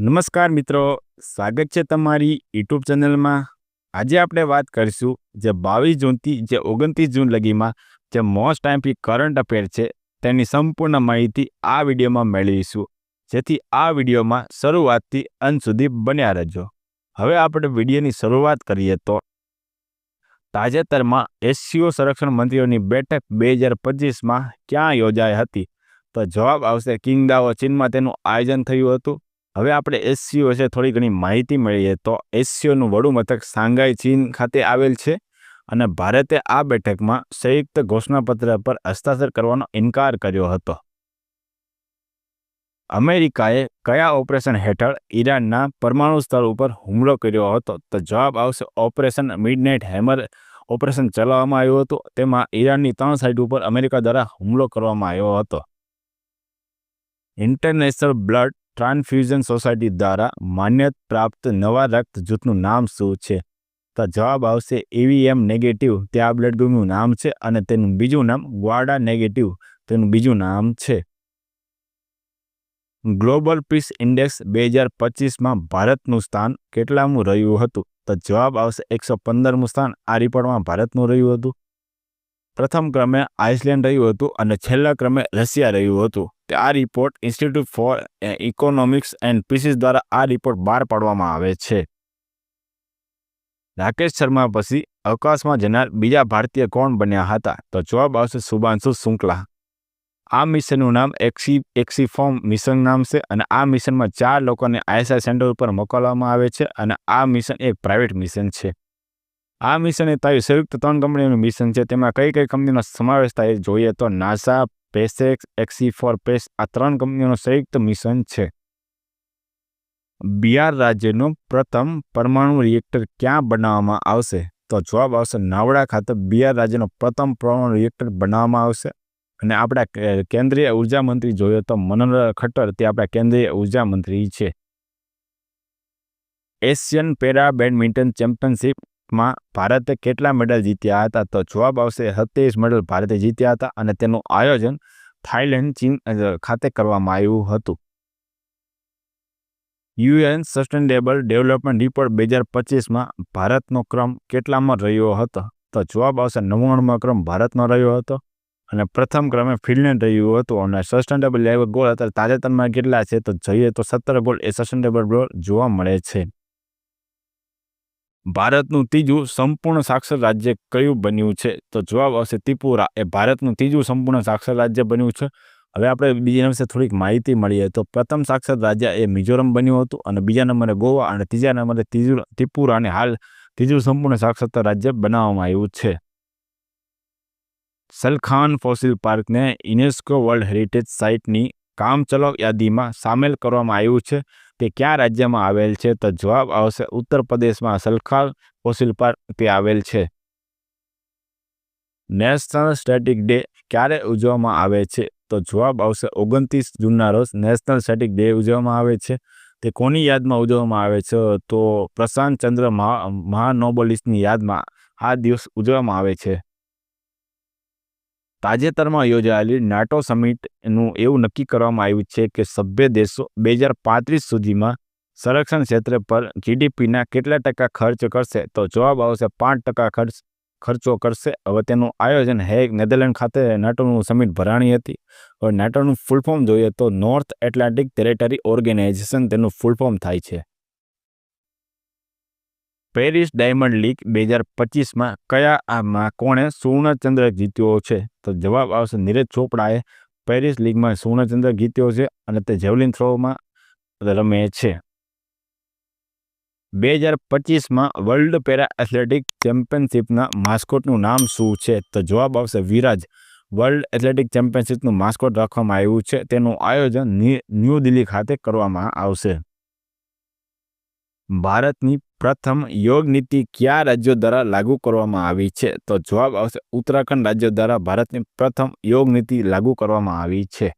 નમસ્કાર મિત્રો, સ્વાગત છે તમારી યુટ્યુબ ચેનલમાં. આજે આપણે વાત કરીશું જે બાવીસ જૂનથી, જે ઓગણત્રીસ જૂન લગીમાં જે મોસ્ટ ટાઈમથી કરંટ અફેર છે, તેની સંપૂર્ણ માહિતી આ વિડીયોમાં મેળવીશું. જેથી આ વિડીયોમાં શરૂઆતથી અંત સુધી બન્યા રહેજો. હવે આપણે વિડીયોની શરૂઆત કરીએ તો, તાજેતરમાં એસસીઓ સંરક્ષણ મંત્રીઓની બેઠક બે હજાર પચીસમાં ક્યાં યોજાઈ હતી? તો જવાબ આવશે કિંગદાઓ ચીનમાં તેનું આયોજન થયું હતું. હવે આપણે એસસીઓ વિશે થોડી ઘણી માહિતી મળીએ તો એસસીઓનું વડું મથક સાંઘાઈ ચીન ખાતે આવેલ છે અને ભારતે આ બેઠકમાં સંયુક્ત ઘોષણાપત્ર પર હસ્તાક્ષર કરવાનો ઇનકાર કર્યો હતો. અમેરિકાએ કયા ઓપરેશન હેઠળ ઈરાનના પરમાણુ સ્થળ ઉપર હુમલો કર્યો હતો તો જવાબ આવશે ઓપરેશન મિડનાઇટ હેમર ઓપરેશન ચલાવવામાં આવ્યું હતું તેમાં ઈરાનની ત્રણ સાઇટ ઉપર અમેરિકા દ્વારા હુમલો કરવામાં આવ્યો હતો. ઇન્ટરનેશનલ બ્લડ ટ્રાન્સફ્યુઝન સોસાયટી દ્વારા માન્યતા પ્રાપ્ત નવા રક્ત જૂથનું નામ શું છે? તો જવાબ આવશે એવીએમ નેગેટિવ તે આ બ્લડ ગ્રુપનું નામ છે અને તેનું બીજું નામ ગ્વાડા નેગેટિવ તેનું બીજું નામ છે. ગ્લોબલ પીસ ઇન્ડેક્સ બે હજાર પચીસમાં ભારતનું સ્થાન કેટલામું રહ્યું હતું? તો જવાબ આવશે એકસો પંદરમું સ્થાન આ રિપોર્ટમાં ભારતનું રહ્યું હતું. પ્રથમ ક્રમે આઇસલેન્ડ રહ્યું હતું અને છેલ્લા ક્રમે રશિયા રહ્યું હતું. તે આ report institute for economics and peace દ્વારા આ રિપોર્ટ બહાર પાડવામાં આવે છે. રાકેશ શર્મા પછી અવકાશમાં જનાર બીજા ભારતીય કોણ બન્યા હતા? તો જવાબ આવશે શુભાંશુ શુક્લા. આ મિશનનું નામ એક્સી, એક્સીફોર્મ મિશન નામ છે અને આ મિશનમાં ચાર લોકોને આઈએસઆઈ સેન્ટર ઉપર મોકલવામાં આવે છે અને આ મિશન એક પ્રાઇવેટ મિશન છે. આ મિશન એ તાયું સંયુક્ત ત્રણ કંપનીઓનું મિશન છે. તેમાં કઈ કઈ કંપનીનો સમાવેશ થાય જોઈએ તો નાસા પેસેક્સ એક્સી ફોર પેસ આ ત્રણ કંપનીઓનું સંયુક્ત મિશન છે. બિહાર રાજ્યનું પ્રથમ પરમાણુ રિએક્ટર ક્યાં બનાવવામાં આવશે? તો જવાબ આવશે નાવડા ખાતે બિહાર રાજ્યનો પ્રથમ પરમાણુ રિએક્ટર બનાવવામાં આવશે. અને આપણા કેન્દ્રીય ઊર્જા મંત્રી જોઈએ તો મનોહર ખટ્ટર તે આપણા કેન્દ્રીય ઊર્જા મંત્રી છે. એશિયન પેરા બેડમિન્ટન ચેમ્પિયનશિપમાં ભારતે કેટલા મેડલ જીત્યા હતા તો જવાબ આવશે સત્યાવીસ મેડલ ભારતે જીત્યા હતા અને તેનું આયોજન થાઇલેન્ડ, ચીન ખાતે કરવામાં આવ્યું હતું. યુએન સસ્ટેનેબલ ડેવલપમેન્ટ રિપોર્ટ બે હજાર પચીસમાં ભારતનો ક્રમ કેટલામાં રહ્યો હતો? તો જવાબ આવશે નવ્વાણુંમાં ક્રમ ભારતનો રહ્યો હતો અને પ્રથમ ક્રમે ફિનલેન્ડ રહ્યું હતું અને સસ્ટેનેબલ લેવલ ગોલ અત્યારે તાજેતરમાં કેટલા છે તો જોઈએ તો સત્તર ગોલ એ સસ્ટેનેબલ ગોલ જોવા મળે છે. ભારતનું ત્રીજું સંપૂર્ણ સાક્ષર રાજ્ય કયું બન્યું છે? તો જવાબ આવશે ત્રિપુરા. એ ભારતનું ત્રીજું સંપૂર્ણ સાક્ષર રાજ્ય બન્યું છે. હવે આપણે બીજા વિશે થોડીક માહિતી મળીએ. તો પ્રથમ સાક્ષર રાજ્ય એ મિઝોરમ બન્યું હતું અને બીજા નંબરે ગોવા અને ત્રીજા નંબરે ત્રીજું ત્રિપુરા અને હાલ ત્રીજું સંપૂર્ણ સાક્ષરતા રાજ્ય બનાવવામાં આવ્યું છે. સલખાન ફોસિલ પાર્કને યુનેસ્કો વર્લ્ડ હેરિટેજ સાઇટની કામચલાઉ યાદીમાં સામેલ કરવામાં આવ્યું છે. તે કયા રાજ્યમાં આવેલ છે? તો જવાબ આવશે ઉત્તર પ્રદેશમાં સલખાલ ફોસિલ પાર્ક તે આવેલ છે. નેશનલ સ્ટેટિક ડે ક્યારે ઉજવવામાં આવે છે? તો જવાબ આવશે ઓગણત્રીસ જૂનના રોજ નેશનલ સ્ટેટિક ડે ઉજવવામાં આવે છે. તે કોની યાદમાં ઉજવવામાં આવે છે? તો પ્રશાંત ચંદ્ર મહા, મહાનોબલિસ્ટની યાદમાં આ દિવસ ઉજવવામાં આવે છે. તાજેતરમાં યોજાયેલી નાટો સમિટનું એવું નક્કી કરવામાં આવ્યું છે કે સભ્ય દેશો બે હજાર પાંત્રીસ સુધીમાં સંરક્ષણ ક્ષેત્ર પર જીડીપીના કેટલા ટકા ખર્ચ કરશે? તો જવાબ આવશે પાંચ ટકા ખર્ચ, ખર્ચો કરશે. હવે તેનું આયોજન હેગ, નેધરલેન્ડ ખાતે નાટોનું સમિટ ભરાણી હતી. હવે નાટોનું ફૂલ ફોર્મ જોઈએ તો નોર્થ એટલાન્ટિક ટેરેટરી ઓર્ગેનાઇઝેશન તેનું ફૂલ ફોર્મ થાય છે. પેરિસ ડાયમંડ લીગ બે હજાર પચીસમાં કયા આમાં કોણે સુવર્ણચંદ્રક જીત્યો છે? તો જવાબ આવશે નીરજ ચોપડાએ પેરિસ લીગમાં સુવર્ણચંદ્રક જીત્યો છે અને તે જેવલિન થ્રોમાં રમે છે. બે હજાર પચીસમાં વર્લ્ડ પેરા એથ્લેટિક ચેમ્પિયનશિપના માસ્કોટનું નામ શું છે? તો જવાબ આવશે વિરાજ. વર્લ્ડ એથ્લેટિક ચેમ્પિયનશિપનું માસ્કોટ રાખવામાં આવ્યું છે. તેનું આયોજન ન્યૂ દિલ્હી ખાતે કરવામાં આવશે. ભારતની પ્રથમ યોગ નીતિ કયા રાજ્યો દ્વારા લાગુ કરવામાં આવી છે? તો જવાબ આવશે ઉત્તરાખંડ રાજ્ય દ્વારા ભારતની પ્રથમ યોગ નીતિ લાગુ કરવામાં આવી છે.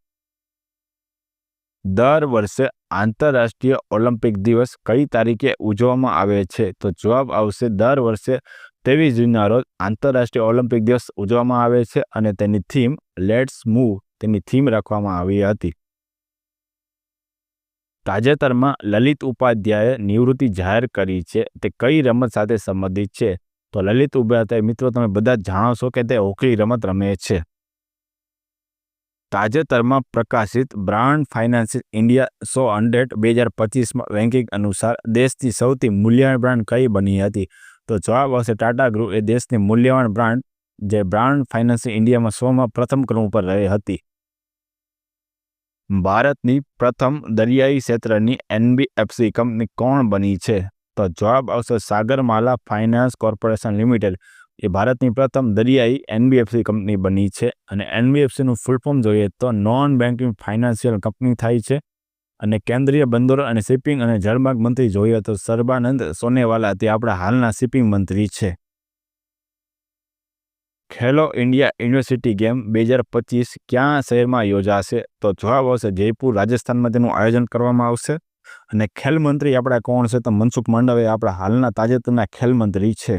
દર વર્ષે આંતરરાષ્ટ્રીય ઓલિમ્પિક દિવસ કઈ તારીખે ઉજવવામાં આવે છે? તો જવાબ આવશે દર વર્ષે ત્રેવીસ જૂનના રોજ આંતરરાષ્ટ્રીય ઓલિમ્પિક દિવસ ઉજવવામાં આવે છે અને તેની થીમ લેટ્સ મૂવ તેની થીમ રાખવામાં આવી હતી. તાજેતરમાં લલિત ઉપાધ્યાયે નિવૃત્તિ જાહેર કરી છે. તે કઈ રમત સાથે સંબંધિત છે? તો લલિત ઉપાધ્યાય, મિત્રો, તમે બધા જાણો છો કે તે હોકી રમત રમે છે. તાજેતરમાં પ્રકાશિત બ્રાન્ડ ફાઇનાન્સિસ ઇન્ડિયા સો હંડ્રેડ બે હજાર પચીસમાં રેન્કિંગ અનુસાર દેશની સૌથી મૂલ્યવાન બ્રાન્ડ કઈ બની હતી? તો જવાબ આવશે ટાટા ગ્રુપ. એ દેશની મૂલ્યવાન બ્રાન્ડ જે બ્રાન્ડ ફાઇનાન્સ ઇન્ડિયામાં સોમાં પ્રથમ ક્રમ ઉપર રહી હતી. ભારતની પ્રથમ દરિયાઈ ક્ષેત્રની એનબીએફસી કંપની કોણ બની છે? તો જવાબ આવશે સાગરમાલા ફાઇનાન્સ કોર્પોરેશન લિમિટેડ. એ ભારતની પ્રથમ દરિયાઈ એનબીએફસી કંપની બની છે અને એનબીએફસીનું ફૂલ ફોર્મ જોઈએ તો નોન બેન્કિંગ ફાઇનાન્શિયલ કંપની થાય છે. અને કેન્દ્રીય બંદરો અને શિપિંગ અને જળમાર્ગ મંત્રી જોઈએ તો સર્બાનંદ સોનેવાલા તે આપણા હાલના શિપિંગ મંત્રી છે. ખેલો ઇન્ડિયા યુનિવર્સિટી ગેમ બે હજાર પચીસ ક્યાં શહેરમાં યોજાશે? તો જવાબ આવશે જયપુર, રાજસ્થાનમાં તેનું આયોજન કરવામાં આવશે. અને ખેલ મંત્રી આપણા કોણ છે? તો મનસુખ માંડવે આપણા હાલના તાજેતરના ખેલ મંત્રી છે.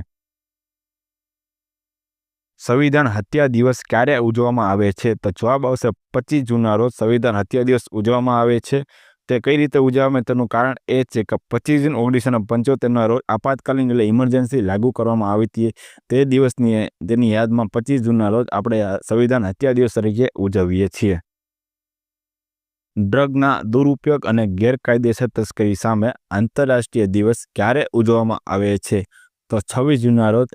સંવિધાન હત્યા દિવસ ક્યારે ઉજવવામાં આવે છે? તો જવાબ આવશે પચીસ જૂનના રોજ સંવિધાન હત્યા દિવસ ઉજવવામાં આવે છે. તે કઈ રીતે ઉજવવામાં તેનું કારણ એ છે કે પચીસ જૂન ઓગણીસો પંચોતેરના રોજ આપાતકાલીન એટલે ઇમરજન્સી લાગુ કરવામાં આવી હતી. તે દિવસની તેની યાદમાં પચીસ જૂનના રોજ આપણે સંવિધાન હત્યા દિવસ તરીકે ઉજવીએ છીએ. ડ્રગના દુરુપયોગ અને ગેરકાયદેસર તસ્કરી સામે આંતરરાષ્ટ્રીય દિવસ ક્યારે ઉજવવામાં આવે છે? તો છવ્વીસ જૂનના રોજ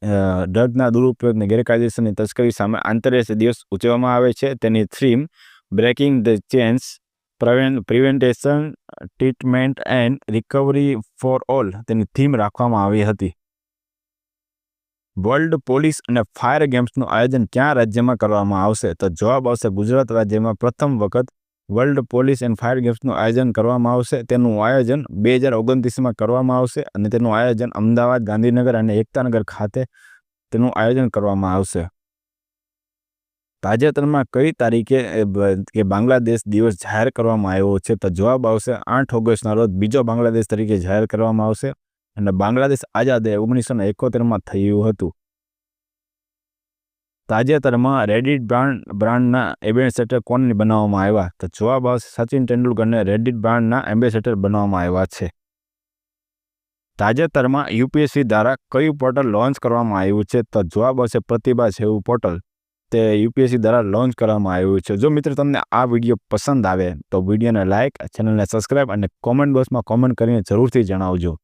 ડ્રગના દુરુપયોગ અને ગેરકાયદેસરની તસ્કરી સામે આંતરરાષ્ટ્રીય દિવસ ઉજવવામાં આવે છે. તેની theme breaking the chains prevention, treatment and recovery for all તેની થીમ રાખવામાં આવી હતી. વર્લ્ડ પોલીસ અને ફાયર ગેમ્સનું આયોજન ક્યાં રાજ્યમાં કરવામાં આવશે? તો જવાબ આવશે ગુજરાત રાજ્યમાં પ્રથમ વખત વર્લ્ડ પોલીસ એન્ડ ફાયર ગેમ્સનું આયોજન કરવામાં આવશે. તેનું આયોજન બે હજાર ઓગણત્રીસમાં કરવામાં આવશે અને તેનું આયોજન અમદાવાદ, ગાંધીનગર અને એકતાનગર ખાતે તેનું આયોજન કરવામાં આવશે. તાજેતરમાં કઈ તારીખે કે બાંગ્લાદેશ દિવસ જાહેર કરવામાં આવ્યો છે? તો જવાબ આવશે આઠ ઓગસ્ટના રોજ. બીજો બાંગ્લાદેશ તરીકે જાહેર કરવામાં આવશે અને બાંગ્લાદેશ આઝાદ ઓગણીસો ને એકોતેરમાં થયું હતું. તાજેતરમાં રેડિટ બ્રાન્ડ, બ્રાન્ડના એમ્બેસેડર કોને બનાવવામાં આવ્યા? તો જવાબ આવશે સચિન તેંડુલકરને રેડિટ બ્રાન્ડના એમ્બેસેડર બનાવવામાં આવ્યા છે. તાજેતરમાં યુપીએસસી દ્વારા કયું પોર્ટલ લોન્ચ કરવામાં આવ્યું છે? તો જવાબ આવશે પ્રતિભા જેવું પોર્ટલ. તે યુપીએસસી દ્વારા લોન્ચ કરવામાં આવ્યું છે. જો મિત્રો તમને આ વીડિયો પસંદ આવે, તો વિડીયોને લાઇક ચેનલને સબસ્ક્રાઈબ અને કોમેન્ટ બોક્સમાં કોમેન્ટ કરીને જરૂરથી જણાવજો.